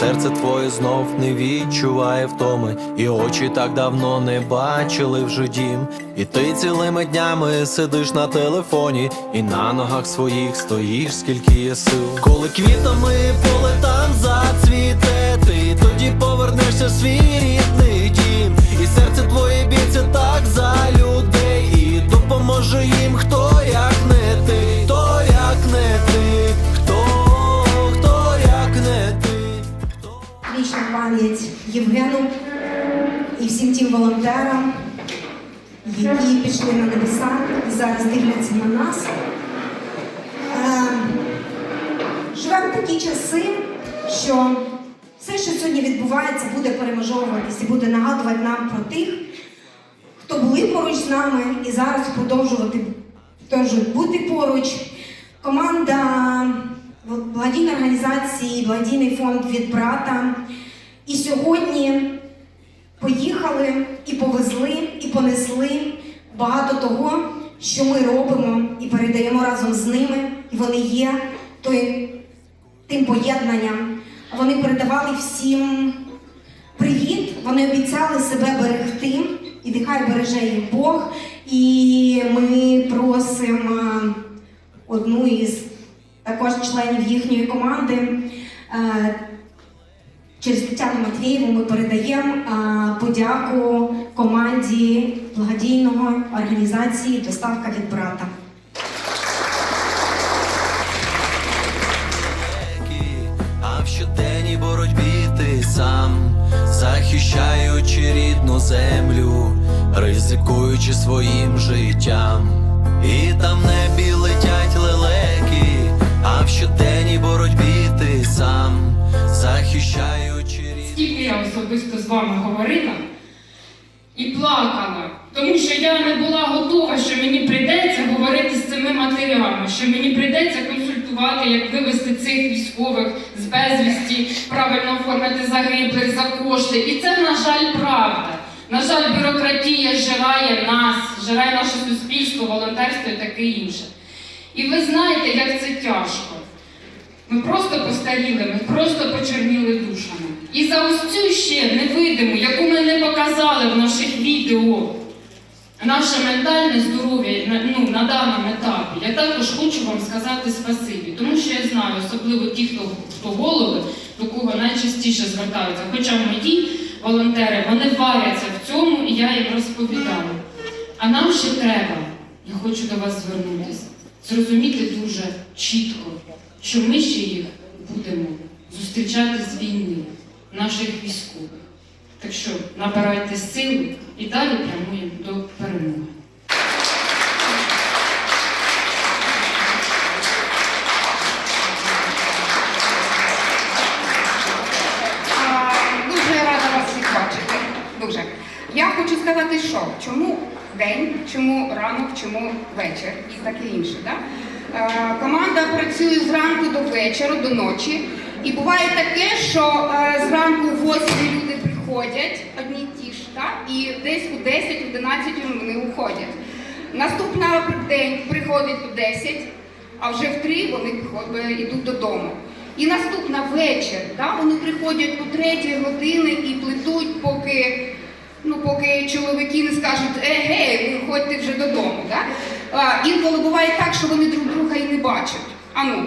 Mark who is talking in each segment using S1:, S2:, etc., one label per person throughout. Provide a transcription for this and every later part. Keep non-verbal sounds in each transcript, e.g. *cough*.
S1: серце твоє знов не відчуває втоми, і очі так давно не бачили вже дім. І ти цілими днями сидиш на телефоні, і на ногах своїх стоїш, скільки є сил. Коли квітами поле там зацвіте, ти тоді повернешся в свій рідний
S2: Вічна пам'ять Євгену і всім тим волонтерам, які пішли на небеса і зараз дивляться на нас. Е, Живемо такі часи, що все, що сьогодні відбувається, буде переможовуватись і буде нагадувати нам про тих, хто були поруч з нами і зараз продовжувати бути поруч. Команда благодійної організації, благодійний фонд від брата. І сьогодні поїхали і повезли, і понесли багато того, що ми робимо і передаємо разом з ними. І вони є той, тим поєднанням. Вони передавали всім привіт, вони обіцяли себе берегти, і нехай береже їх Бог. І ми просимо одну із також членів їхньої команди. е, Через Тетяну Матвієву ми передаємо е, подяку команді благодійного організації Доставка від брата.
S1: а в щоденній боротьбі ти сам, захищаючи рідну землю, ризикуючи своїм життям, і там летять лелеки, а в щоденній боротьбі ти сам, захищаючи рідну
S3: Скільки я особисто з вами говорила і плакала, тому що я не була готова, що мені прийдеться говорити з цими матерями, що мені прийдеться консультувати, як вивести цих військових з безвісті, правильно оформити загиблих за кошти. І це, на жаль, правда. На жаль, бюрократія жирає нас, жирає наше суспільство, волонтерство і таке інше. І ви знаєте, як це тяжко. Ми просто постаріли, ми просто почерніли душами. І за ось цю ще невидиму, яку ми не показали в наших відео, наше ментальне здоров'я ну, на даному етапі, я також хочу вам сказати спасибі, тому що я знаю, особливо ті, хто, хто голови, до кого найчастіше звертаються. Хоча мої волонтери вони варяться в цьому, і я їм розповідаю. А нам ще треба, я хочу до вас звернутися, зрозуміти дуже чітко, що ми ще їх будемо зустрічати з війни, наших військових. Так що набирайте сили і далі прямуємо до перемоги.
S4: Дуже. Я хочу сказати, що чому день, чому ранок, чому вечір і таке інше. Да? Е, Команда працює зранку до вечора, до ночі. І буває таке, що е, зранку в 8 люди приходять, одні ті ж, да? і десь у 10-11 вони уходять. Наступний день приходить у 10, а вже в 3 вони йдуть додому. І наступна вечір, да, вони приходять у 3 години і плетуть, поки, ну, поки чоловіки не скажуть, е, гей, ви ходьте вже додому. Да? А, інколи буває так, що вони друг друга і не бачать. А ну,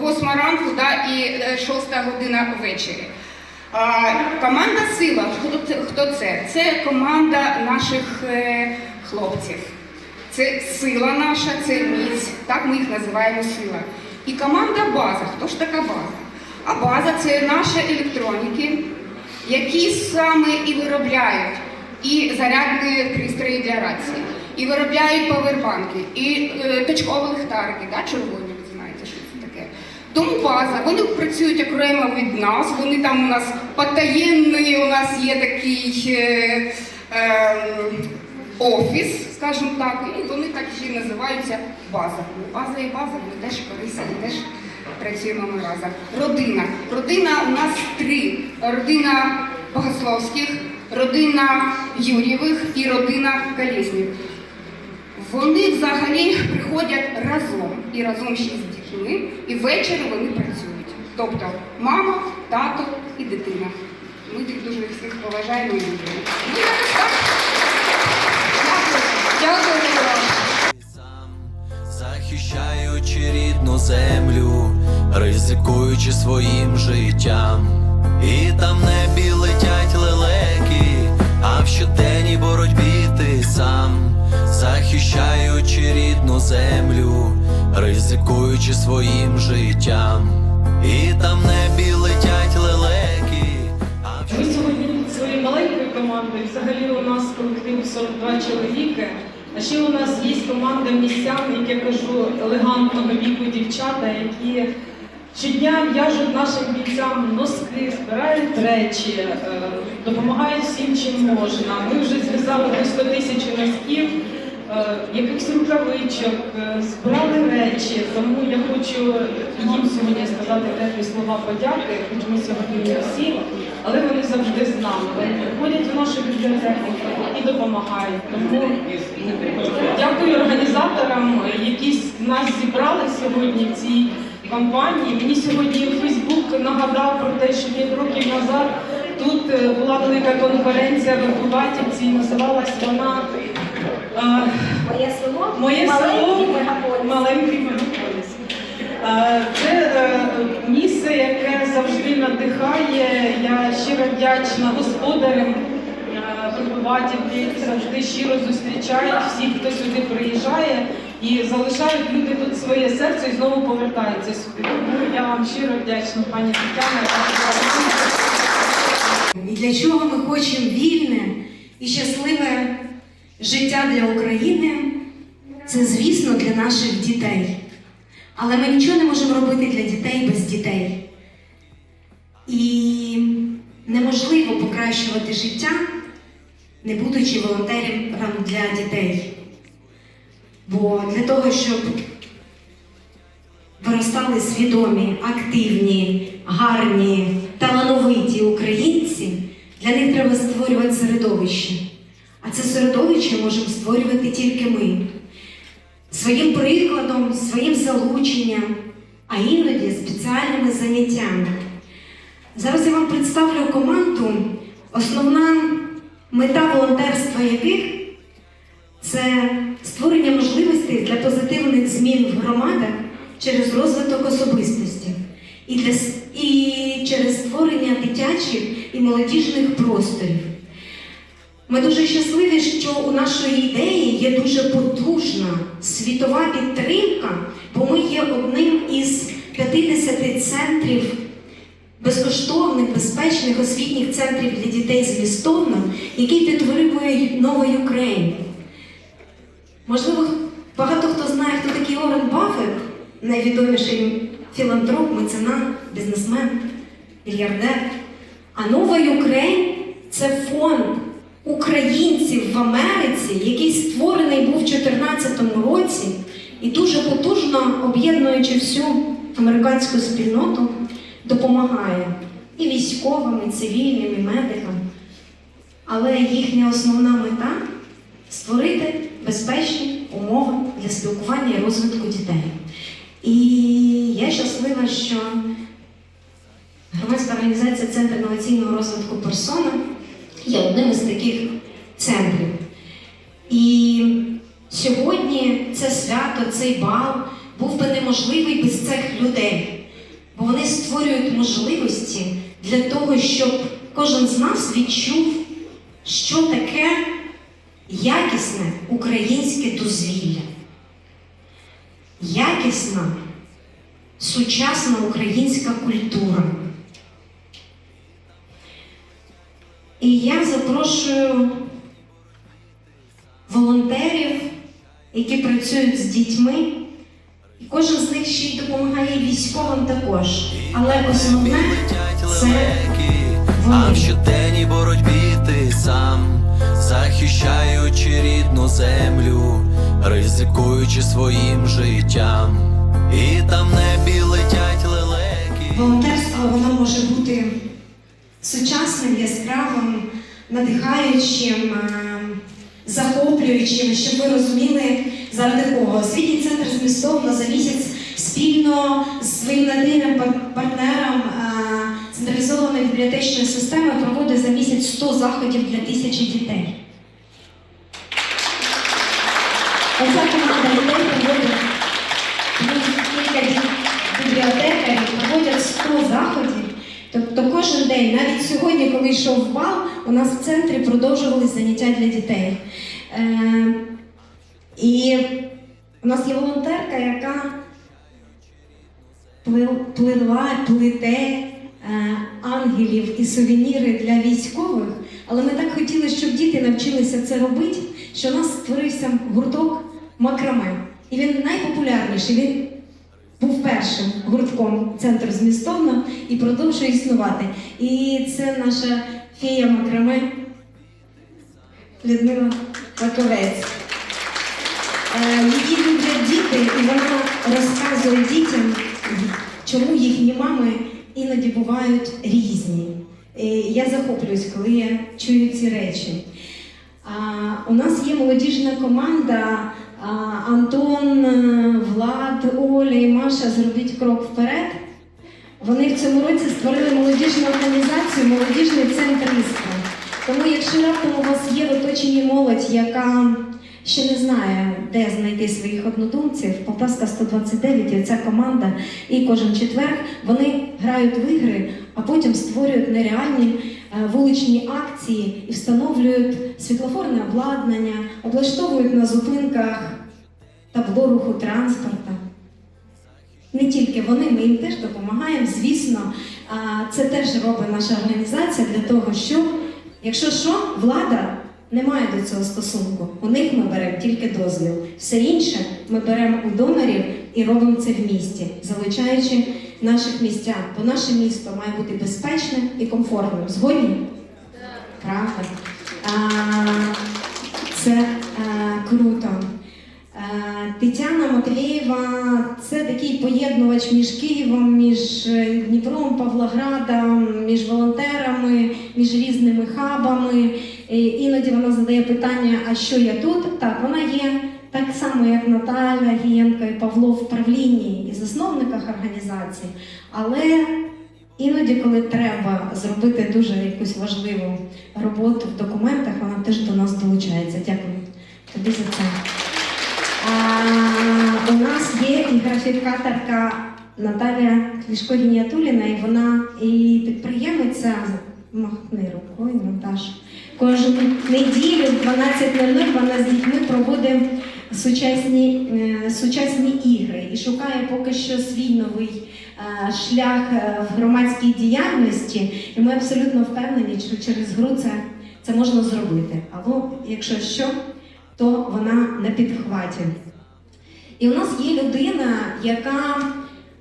S4: восьма ранку да, і е, шоста година ввечері. А, команда Сила. Хто це? Це команда наших е, хлопців. Це сила наша, це міць. Так ми їх називаємо сила. І команда база. Хто ж така база? А база це наші електроніки, які саме і виробляють і зарядні пристрої для рації, і виробляють павербанки, і е, точкові ліхтарики, да, червоні, ви знаєте, що це таке. Тому база, вони працюють окремо від нас, вони там у нас потаєнний, у нас є такий е, е, офіс, скажімо так, і вони так ще називаються база. База і база, ми теж корисні, теж працюємо ми разом. Родина. Родина у нас три. Родина Богословських, родина Юрєвих і родина Колєснів. Вони взагалі приходять разом і разом ще з дітьми, і ввечері вони працюють. Тобто мама, тато і дитина. Ми їх дуже всіх поважаємо і любимо.
S1: Сам, захищаючи рідну землю, ризикуючи своїм життям, і там лелеки, а в щоденній боротьбі ти сам, захищаючи рідну землю, ризикуючи своїм життям, і там небі летять лелеки, а в
S5: Ми сьогодні своєю маленькою командою. Взагалі у нас колектив 42 чоловіки. А ще у нас є команда містян, як я кажу, елегантного віку дівчата, які щодня в'яжуть нашим бійцям носки, збирають речі, е, допомагають всім, чим можна. Ми вже зв'язали близько тисячі носків, е, якихось рукавичок, е, збирали речі. Тому я хочу їм сьогодні сказати теплі слова подяки, хоч ми сьогодні не всі, але вони завжди з нами. Вони приходять в нашу бібліотеку і допомагають. Тому дякую організаторам, які нас зібрали сьогодні в цій кампанії. Мені сьогодні Фейсбук нагадав про те, що 5 років назад тут е, була велика конференція виховательці, і називалась вона. е,
S2: Моє село,
S5: Моє село маленький мегаполіс. Е, Це місце, яке завжди надихає. Я щиро вдячна господарям які завжди щиро зустрічають всіх, хто сюди приїжджає і залишають люди тут своє серце і знову повертаються сюди. Тому я вам щиро вдячна, пані Тетяна.
S2: І для чого ми хочемо вільне і щасливе життя для України? Це, звісно, для наших дітей. Але ми нічого не можемо робити для дітей без дітей. І неможливо покращувати життя, не будучи волонтером для дітей. Бо для того, щоб виростали свідомі, активні, гарні, талановиті українці, для них треба створювати середовище. А це середовище можемо створювати тільки ми. Своїм прикладом, своїм залученням, а іноді спеціальними заняттями. Зараз я вам представлю команду, основна мета волонтерства яких це створення можливостей для позитивних змін в громадах через розвиток особистості і, для, і через створення дитячих і молодіжних просторів. Ми дуже щасливі, що у нашої ідеї є дуже потужна світова підтримка, бо ми є одним із 50 центрів безкоштовних, безпечних освітніх центрів для дітей з містовно, які підтримує новий Україн. Можливо, багато хто знає, хто такий Орен Баффет, найвідоміший філантроп, меценат, бізнесмен, мільярдер. А новий Україн це фонд українців в Америці, який створений був у 2014 році і дуже потужно об'єднуючи всю американську спільноту, допомагає і військовим, і цивільним, і медикам. Але їхня основна мета створити безпечні умови для спілкування і розвитку дітей. І я щаслива, що громадська організація Центр інноваційного розвитку персона є одним із таких центрів. І сьогодні це свято, цей бал був би неможливий без цих людей, бо вони створюють можливості для того, щоб кожен з нас відчув, що таке якісне українське дозвілля, якісна сучасна українська культура. І я запрошую волонтерів, які працюють з дітьми. Кожен з них ще й допомагає військовим також. Але основне це
S1: лелеки, а
S2: вони.
S1: в щоденній боротьбі ти сам, захищаючи рідну землю, ризикуючи своїм життям, і там небі летять лелеки.
S2: волонтерство воно може бути сучасним, яскравим, надихаючим, е, захоплюючим, щоб ви розуміли, заради кого. Освітній центр змістовно за місяць спільно з своїм надійним партнером централізованої бібліотечної системи проводить за місяць 100 заходів для тисячі дітей. Оця команда людей проводить кілька бібліотекарів проводять 100 заходів. Тобто кожен день, навіть сьогодні, коли йшов бал, у нас в центрі продовжувались заняття для дітей. Е, і у нас є волонтерка, яка плела, плете е, ангелів і сувеніри для військових. Але ми так хотіли, щоб діти навчилися це робити, що у нас створився гурток макраме. І він найпопулярніший. Він був першим гуртком центру змістовно і продовжує існувати. І це наша фея макраме Людмила Маковець. Е, Її люблять діти, і вона розказує дітям, чому їхні мами іноді бувають різні. Е, Я захоплююсь, коли я чую ці речі. А, у нас є молодіжна команда а, Антон, е, Влад, Оля і Маша зробіть крок вперед. Вони в цьому році створили молодіжну організацію Молодіжний центр Іскра. Тому, якщо раптом у вас є в оточенні молодь, яка ще не знає, де знайти своїх однодумців, Полтавська 129 і ця команда, і кожен четвер вони грають в ігри, а потім створюють нереальні е, вуличні акції і встановлюють світлофорне обладнання, облаштовують на зупинках табло руху транспорту. Не тільки вони, ми їм теж допомагаємо. Звісно, це теж робить наша організація для того, щоб, якщо що, влада не має до цього стосунку. У них ми беремо тільки дозвіл. Все інше ми беремо у донорів і робимо це в місті, залучаючи наших містян. Бо наше місто має бути безпечним і комфортним. Згодні? Правда. Це е, круто. Е, Тетяна Матвієва це такий поєднувач між Києвом, між е, Дніпром, Павлоградом, між волонтерами, між різними хабами. Іноді вона задає питання, а що я тут? Так, вона є так само, як Наталя Гієнко і Павло в правлінні і засновниках організації. Але іноді, коли треба зробити дуже якусь важливу роботу в документах, вона теж до нас долучається. Дякую тобі за це. У нас є і графікаторка Наталія Клішко Гініатуліна, і вона і підприємиця махни рукою, Наташ. Кожну неділю в 12.00 вона з дітьми проводить сучасні, е, сучасні ігри і шукає поки що свій новий е, шлях е, в громадській діяльності. І ми абсолютно впевнені, що через гру це, це можна зробити. Або якщо що, то вона на підхваті. І у нас є людина, яка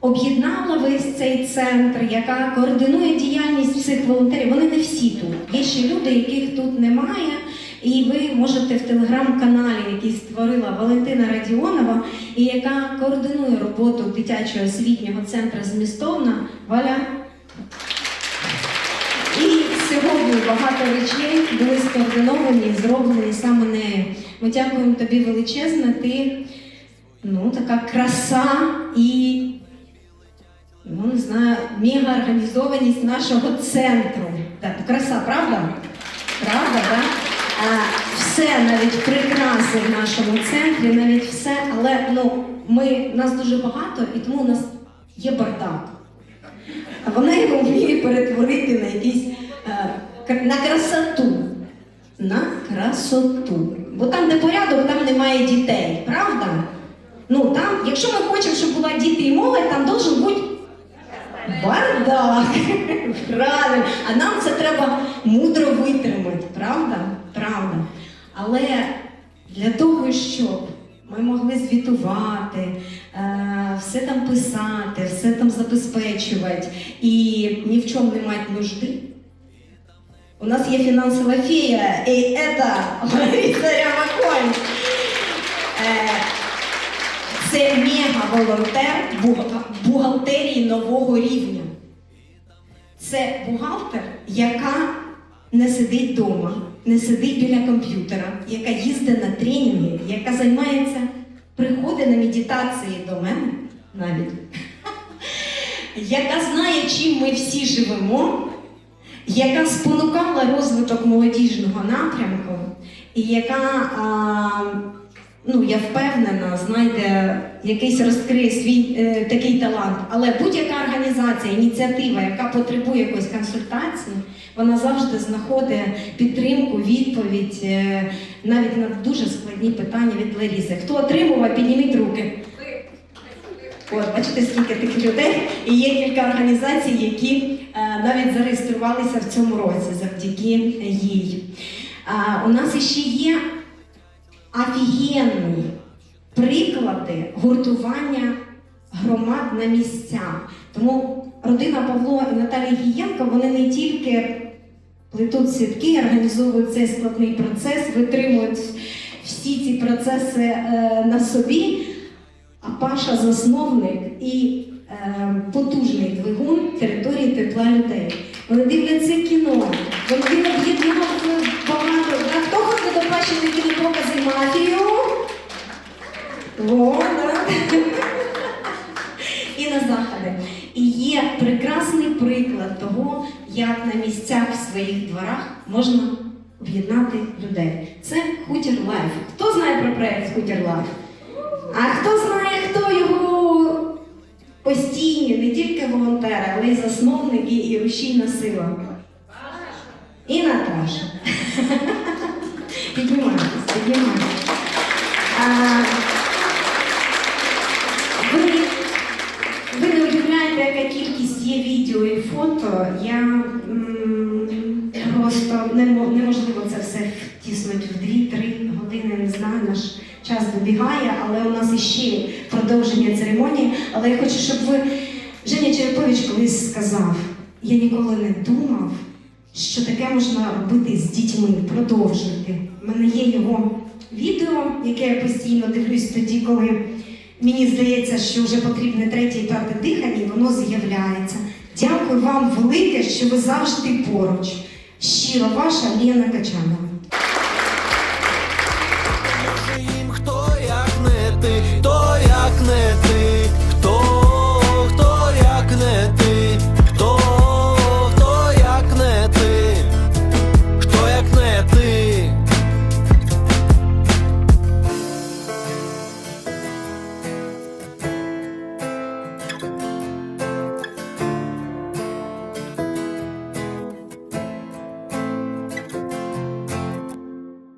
S2: об'єднала весь цей центр, яка координує діяльність цих волонтерів. Вони не всі тут. Є ще люди, яких тут немає. І ви можете в телеграм-каналі, який створила Валентина Радіонова, і яка координує роботу дитячого освітнього центру змістовна Валя. І сьогодні багато речей були скоординовані зроблені саме нею. Ми дякуємо тобі величезно. Ти ну, така краса і ну, не знаю, мегаорганізованість нашого центру. Так, краса, правда? Правда, так? А, все навіть прикраси в нашому центрі, навіть все, але ну, ми, нас дуже багато, і тому у нас є бардак. А вона його вміє перетворити на якийсь е, на красоту. На красоту. Бо там, де порядок, там немає дітей, правда? Ну там, якщо ми хочемо, щоб була діти і молодь, там должен бути бардак. *laughs* Правильно. А нам це треба мудро витримати, правда? Правда. Але для того, щоб ми могли звітувати, е, все там писати, все там забезпечувати і ні в чому не мати нужди. У нас є фінансова фея, і це Лариса Рябаконь. Е, Це мега-волонтер бухгалтерії нового рівня. Це бухгалтер, яка не сидить вдома, не сидить біля комп'ютера, яка їздить на тренінги, яка займається, приходить на медитації до мене навіть, *laughs* яка знає, чим ми всі живемо, яка спонукала розвиток молодіжного напрямку, і яка, а, ну я впевнена, знайде якийсь розкриє свій е, такий талант. Але будь-яка організація, ініціатива, яка потребує якоїсь консультації, вона завжди знаходить підтримку, відповідь е, навіть на дуже складні питання від Ларіси. Хто отримував, підніміть руки. От, бачите, скільки таких людей, і є кілька організацій, які е, навіть зареєструвалися в цьому році завдяки їй. А, у нас іще є офігенні приклади гуртування громад на місцях. Тому родина Павло і Наталії Гієнко вони не тільки плетуть сітки, організовують цей складний процес, витримують всі ці процеси е, на собі. Паша засновник і е, потужний двигун території тепла людей. Вони дивляться кіно, вони об'єднав багато. Хто ходить до Паші на кінопокази мафію? О. І на заходи. І є прекрасний приклад того, як на місцях в своїх дворах можна об'єднати людей. Це хутір лайф. Хто знає про проект Хутір лайф? А хто знає, хто його постійні, не тільки волонтери, але й засновники і рушійна сила? І Наташа. *laughs* Піднімайтесь, піднімайтесь. Ви, не уявляєте, яка кількість є відео і фото. Я м, просто немо- неможливо це все час але у нас іще продовження церемонії. Але я хочу, щоб ви, Женя Черепович колись сказав, я ніколи не думав, що таке можна робити з дітьми, продовжувати. У мене є його відео, яке я постійно дивлюсь тоді, коли мені здається, що вже потрібне третє і п'яте дихання, і воно з'являється. Дякую вам велике, що ви завжди поруч. Щиро ваша Лена Качанова.